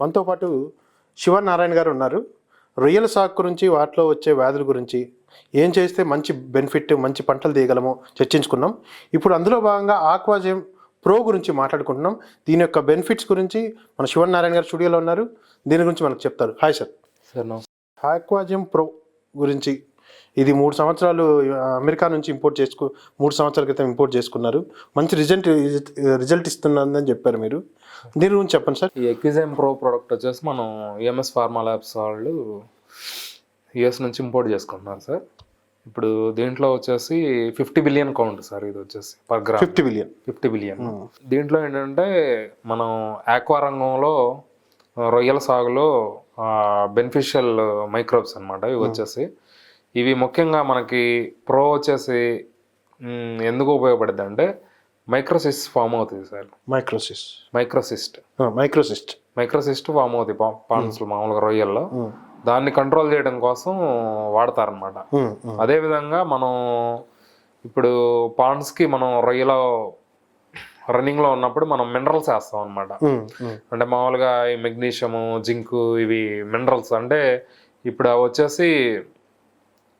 మనతో పాటు శివనారాయణ గారు ఉన్నారు. రొయ్యల సాగు గురించి వాటిలో వచ్చే వ్యాధుల గురించి ఏం చేస్తే మంచి బెనిఫిట్ మంచి పంటలు తీయగలమో చర్చించుకున్నాం. ఇప్పుడు అందులో భాగంగా ఆక్వాజెమ్ ప్రో గురించి మాట్లాడుకుంటున్నాం. దీని యొక్క బెనిఫిట్స్ గురించి మన శివనారాయణ గారు స్టూడియోలో ఉన్నారు. దీని గురించి మనకు చెప్తారు. Hi sir. Sir Aquagem pro గురించి ఇది మూడు సంవత్సరాలు అమెరికా నుంచి ఇంపోర్ట్ చేసుకు మూడు సంవత్సరాల క్రితం ఇంపోర్ట్ చేసుకున్నారు. మంచి రిజల్ట్ రిజల్ట్ ఇస్తున్నదని చెప్పారు మీరు. దీని గురించి చెప్పండి సార్. ఈ ఎక్విజైమ్ ప్రో ప్రోడక్ట్ వచ్చేసి మనం ఈఎంఎస్ ఫార్మా ల్యాబ్స్ వాళ్ళు యుఎస్ నుంచి ఇంపోర్ట్ చేసుకుంటున్నారు సార్. ఇప్పుడు దీంట్లో వచ్చేసి ఫిఫ్టీ బిలియన్ కౌంట్ సార్ ఇది వచ్చేసి per gram. Fifty billion. Fifty billion. దీంట్లో ఏంటంటే మనం ఆక్వా రంగంలో రొయ్యల సాగులో బెనిఫిషియల్ మైక్రోబ్స్ అన్నమాట ఇవి వచ్చేసి. ఇవి ముఖ్యంగా మనకి ప్రో వచ్చేసి ఎందుకు ఉపయోగపడుతుంది అంటే మైక్రోసిస్ట్ ఫామ్ అవుతుంది సార్. మైక్రోసిస్ మైక్రోసిస్ట్. మైక్రోసిస్ట్. మైక్రోసిస్ట్ ఫామ్ అవుతుంది పాండ్స్ మామూలుగా రొయ్యల్లో. దాన్ని కంట్రోల్ చేయడం కోసం వాడతారనమాట అదేవిధంగా మనం ఇప్పుడు పాండ్స్కి మనం రొయ్యలో రన్నింగ్లో ఉన్నప్పుడు మనం మినరల్స్ వేస్తాం అనమాట అంటే మామూలుగా ఈ మెగ్నీషియము జింకు ఇవి మినరల్స్ అంటే ఇప్పుడు వచ్చేసి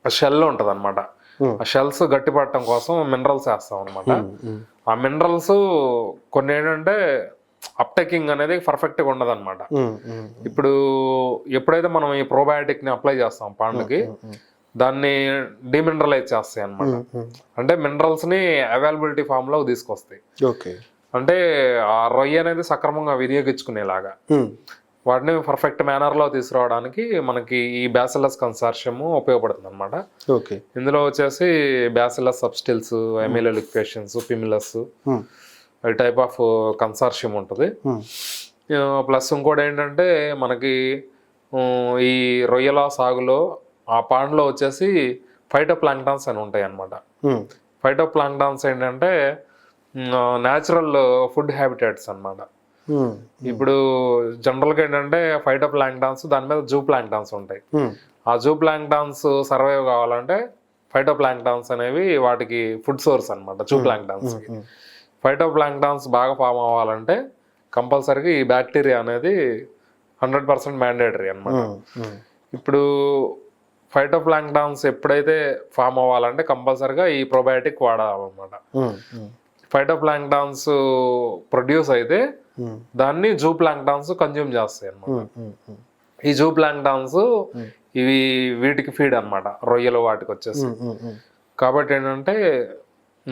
షెల్ ఉంటుంది అనమాట ఆ షెల్స్ గట్టిపడటం కోసం మినరల్స్ వేస్తాం అనమాట ఆ మినరల్స్ కొన్ని ఏంటంటే అప్టేకింగ్ అనేది పర్ఫెక్ట్గా ఉండదు అనమాట ఇప్పుడు ఎప్పుడైతే మనం ఈ probiotic ని అప్లై చేస్తాం పాండ్కి దాన్ని డిమినరలైజ్ చేస్తాయి అనమాట అంటే మినరల్స్ని అవైలబిలిటీ ఫామ్లో తీసుకొస్తాయి. ఓకే. అంటే ఆ రొయ్య అనేది సక్రమంగా వినియోగించుకునేలాగా. వాటిని పర్ఫెక్ట్ మేనర్లో తీసుకురావడానికి మనకి ఈ బ్యాసిలస్ కన్సార్షియము ఉపయోగపడుతుంది అనమాట ఓకే. ఇందులో వచ్చేసి బ్యాసిలస్ సబ్స్టిల్స్ ఎమిలోలిక్వేషన్స్ పిమిలస్ ఈ టైప్ ఆఫ్ కన్సార్షియం ఉంటుంది. ప్లస్ ఇంకోటి ఏంటంటే మనకి ఈ రొయ్యల సాగులో ఆ పాండ్లో వచ్చేసి ఫైటో ప్లాంక్టాన్స్ అని ఉంటాయి అన్నమాట ఫైటో ప్లాంక్టాన్స్ ఏంటంటే న్యాచురల్ ఫుడ్ హ్యాబిటేట్స్ అన్నమాట. ఇప్పుడు జనరల్గా ఏంటంటే ఫైటో ప్లాంక్టాన్స్ దాని మీద జూ ప్లాంక్టాన్స్ ఉంటాయి. ఆ జూ ప్లాంక్టాన్స్ సర్వైవ్ కావాలంటే ఫైటో ప్లాంక్టాన్స్ అనేవి వాటికి ఫుడ్ సోర్స్ అనమాట జూ ప్లాంక్టాన్స్ ఫైటో ప్లాంక్టాన్స్ బాగా ఫామ్ అవ్వాలంటే కంపల్సరీగా ఈ బ్యాక్టీరియా అనేది హండ్రెడ్ పర్సెంట్ మ్యాండేటరీ అనమాట ఇప్పుడు ఫైటో ప్లాంక్టాన్స్ ఎప్పుడైతే ఫామ్ అవ్వాలంటే కంపల్సరీగా ఈ ప్రొబయోటిక్ వాడాలన్నమాట. ఫైటో ప్లాంక్టాన్స్ ప్రొడ్యూస్ అయితే దాన్ని జూ ప్లాంక్టాన్స్ కన్జ్యూమ్ చేస్తాయి అన్నమాట. ఈ జూ ప్లాంక్టాన్స్ ఇవి వీటికి ఫీడ్ అన్నమాట రొయ్యలు వాటికి వచ్చేసి. కాబట్టి ఏంటంటే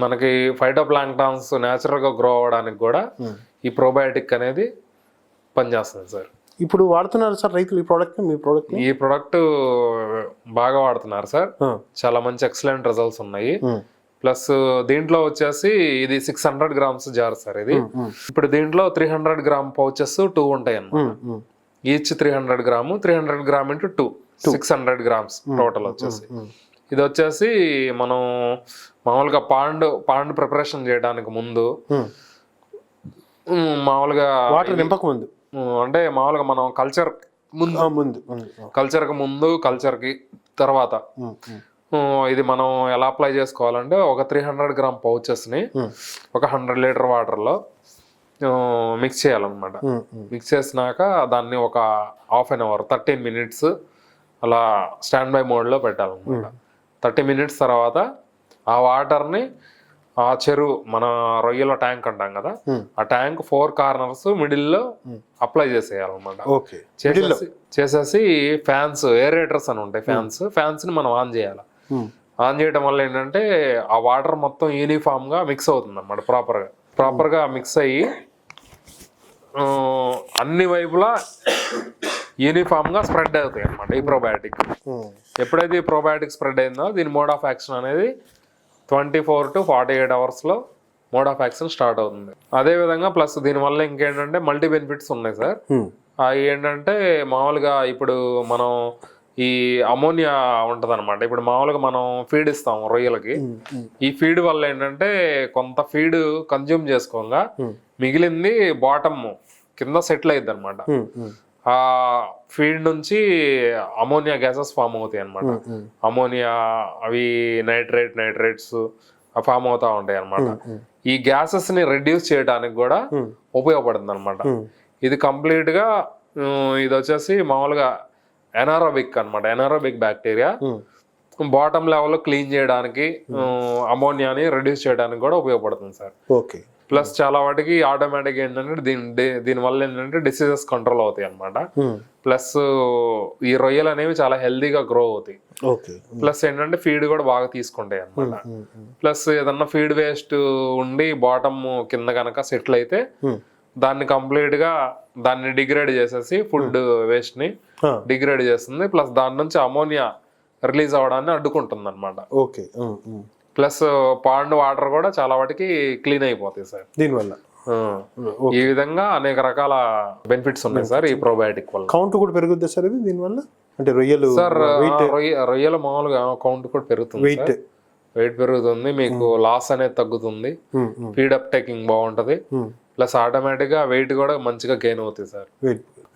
మనకి ఫైటో ప్లాంక్టాన్స్గా గ్రో అవ్వడానికి కూడా ఈ ప్రోబయోటిక్ అనేది పనిచేస్తుంది సార్. ఇప్పుడు వాడుతున్నారు సార్ రైతులు ఈ ప్రోడక్ట్ మీ ప్రోడక్ట్ ఈ ప్రొడక్ట్ బాగా వాడుతున్నారు సార్. చాలా మంచి ఎక్సలెంట్ రిజల్ట్స్ ఉన్నాయి. ప్లస్ దీంట్లో వచ్చేసి ఇది six hundred grams jar sir ఇది. ఇప్పుడు దీంట్లో three hundred gram pouches two ఉంటాయి అన్నమాట. Each three hundred gram three hundred gram into two. Six hundred grams total వచ్చేసి. ఇది వచ్చేసి మనం మామూలుగా పాండ్ పాండ్ ప్రిపరేషన్ చేయడానికి ముందు మామూలుగా వాటర్ నింపక ముందు. అంటే మామూలుగా మనం కల్చర్ ముందు. ముందు ముందు. కల్చర్కి ముందు కల్చర్కి తర్వాత. ఇది మనం ఎలా అప్లై చేసుకోవాలంటే ఒక త్రీ హండ్రెడ్ గ్రామ్ పౌచెస్ని ఒక హండ్రెడ్ లీటర్ వాటర్లో మిక్స్ చేయాలన్నమాట. మిక్స్ చేసినాక దాన్ని ఒక half an hour thirteen minutes అలా స్టాండ్ బై మోడ్లో పెట్టాలన్నమాట. థర్టీ మినిట్స్ తర్వాత ఆ వాటర్ని ఆ చెరువు మన రొయ్యల ట్యాంక్ అంటాం కదా. ఆ ట్యాంక్ ఫోర్ కార్నర్స్ మిడిల్లో అప్లై చేసేయాలన్నమాట. ఓకే. చేసేసి చేసేసి ఫ్యాన్స్ ఏరేటర్స్ అని ఉంటాయి ఫ్యాన్స్ ఫ్యాన్స్ని మనం ఆన్ చేయాలి. ఆన్ చేయడం వల్ల ఏంటంటే ఆ వాటర్ మొత్తం యూనిఫామ్గా మిక్స్ అవుతుంది అనమాట ప్రాపర్గా. ప్రాపర్గా మిక్స్ అయ్యి అన్ని వైపులా యూనిఫామ్గా స్ప్రెడ్ అవుతాయి అనమాట ఈ ప్రోబయాటిక్ ఎప్పుడైతే ఈ ప్రోబయాటిక్ స్ప్రెడ్ అయిందో దీని మోడ్ ఆఫ్ యాక్షన్ అనేది twenty four to forty eight అవర్స్లో మోడ్ ఆఫ్ యాక్షన్ స్టార్ట్ అవుతుంది అదేవిధంగా ప్లస్ దీనివల్ల ఇంకేంటంటే మల్టీ బెనిఫిట్స్ ఉన్నాయి సార్. అవి ఏంటంటే మామూలుగా ఇప్పుడు మనం ఈ అమోనియా ఉంటుంది అనమాట ఇప్పుడు మామూలుగా మనం ఫీడ్ ఇస్తాం రొయ్యలకి. ఈ ఫీడ్ వల్ల ఏంటంటే కొంత ఫీడ్ కన్జ్యూమ్ చేసుకోగా. మిగిలింది బాటమ్ కింద సెటిల్ అయ్యిద్ది అనమాట ఆ ఫీడ్ నుంచి అమోనియా గ్యాసెస్ ఫామ్ అవుతాయి అనమాట అమోనియా అవి నైట్రేట్ నైట్రేట్స్ ఫామ్ అవుతా ఉంటాయి అనమాట ఈ గ్యాసెస్ని రెడ్యూస్ చేయడానికి కూడా ఉపయోగపడుతుంది అనమాట ఇది కంప్లీట్గా ఇది వచ్చేసి మామూలుగా ఎనారోబిక్ అన్నమాట. Anaerobic bacteria. Bottom level clean చేయడానికి అమోనియాని రెడ్యూస్ చేయడానికి కూడా ఉపయోగపడుతుంది సార్. ఓకే. ప్లస్ చాలా వాటికి ఆటోమేటిక్ ఏంటంటే దీని దీని వల్ల ఏంటంటే డిసీజెస్ కంట్రోల్ అవుతాయి అన్నమాట. ప్లస్ ఈ రొయ్యలు అనేవి చాలా హెల్దీగా గ్రో అవుతాయి. ప్లస్ ఏంటంటే ఫీడ్ కూడా బాగా తీసుకుంటాయి అన్నమాట. ప్లస్ ఏదన్నా ఫీడ్ వేస్ట్ ఉండి బాటమ్ కింద కనుక సెటిల్ అయితే దాన్ని కంప్లీట్గా దాన్ని డిగ్రేడ్ చేసేసి ఫుడ్ వేస్ట్ని డిగ్రేడ్ చేస్తుంది. ప్లస్ దాని నుంచి అమోనియా రిలీజ్ అవడాన్ని అడ్డుకుంటుంది అనమాట ఓకే ప్లస్ పాండ్ వాటర్ కూడా చాలా వాటికి క్లీన్ అయిపోతాయి సార్. దీనివల్ల? ఈ విధంగా అనేక రకాల బెనిఫిట్స్ ఉన్నాయి సార్ ఈ ప్రోబయాటిక్ వల్ల. కౌంట్ కూడా పెరుగుద్ది సార్ ఇది దీనివల్ల? అంటే రొయ్యలు సార్ రొయ్య రొయ్యల మామూలుగా కౌంట్ కూడా పెరుగుతుంది వెయిట్ వెయిట్ పెరుగుతుంది మీకు లాస్ అనేది తగ్గుతుంది. ఫీడ్ అప్ టేకింగ్ బాగుంటది. ప్లస్ ఆటోమేటిక్గా వెయిట్ కూడా మంచిగా గెయిన్ అవుతుంది సార్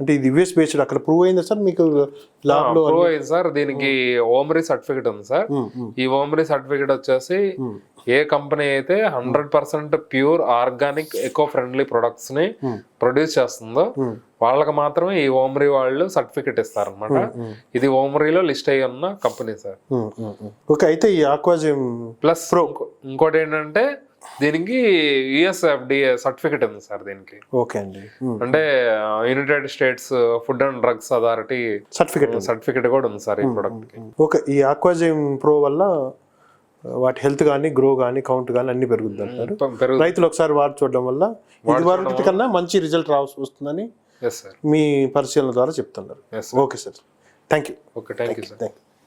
అంటే ఇది యుఎస్ బేస్డ్ అక్కడ ప్రూవ్ అయిందా సార్ మీకు ప్రూవ్ అయింది సార్. దీనికి ఓమరీ సర్టిఫికేట్ ఉంది సార్. ఈ ఓమరీ సర్టిఫికేట్ వచ్చేసి ఏ కంపెనీ అయితే hundred percent pure organic eco friendly ప్రొడక్ట్స్ని produce చేస్తుందో వాళ్ళకి మాత్రమే ఈ ఓమరీ వాళ్ళు సర్టిఫికేట్ ఇస్తారనమాట ఇది ఓమరీలో లిస్ట్ అయ్యి ఉన్న కంపెనీ సార్. ఓకే అయితే ఈ ఆక్వాజియం ప్లస్ ఇంకోటి ఏంటంటే దీనికి U S F D A certificate ఉంది సార్ దీనికి. ఓకే అండి. అంటే United States food and drugs authority certificate certificate కూడా ఉంది సార్ ఈ ప్రొడక్ట్ ఓకే ఈ ఆక్వాజియం ప్రో వల్ల వాటి హెల్త్ కానీ గ్రో కానీ కౌంట్ కానీ అన్ని పెరుగుద్ది అంటారు రైతులు ఒకసారి వాడి చూడడం వల్ల ఇది వరకు కన్నా మంచి రిజల్ట్ రావాల్సి వస్తుందని మీ పరిశీలన ద్వారా చెప్తున్నారు. Okay sir thank you okay thank you sir thank you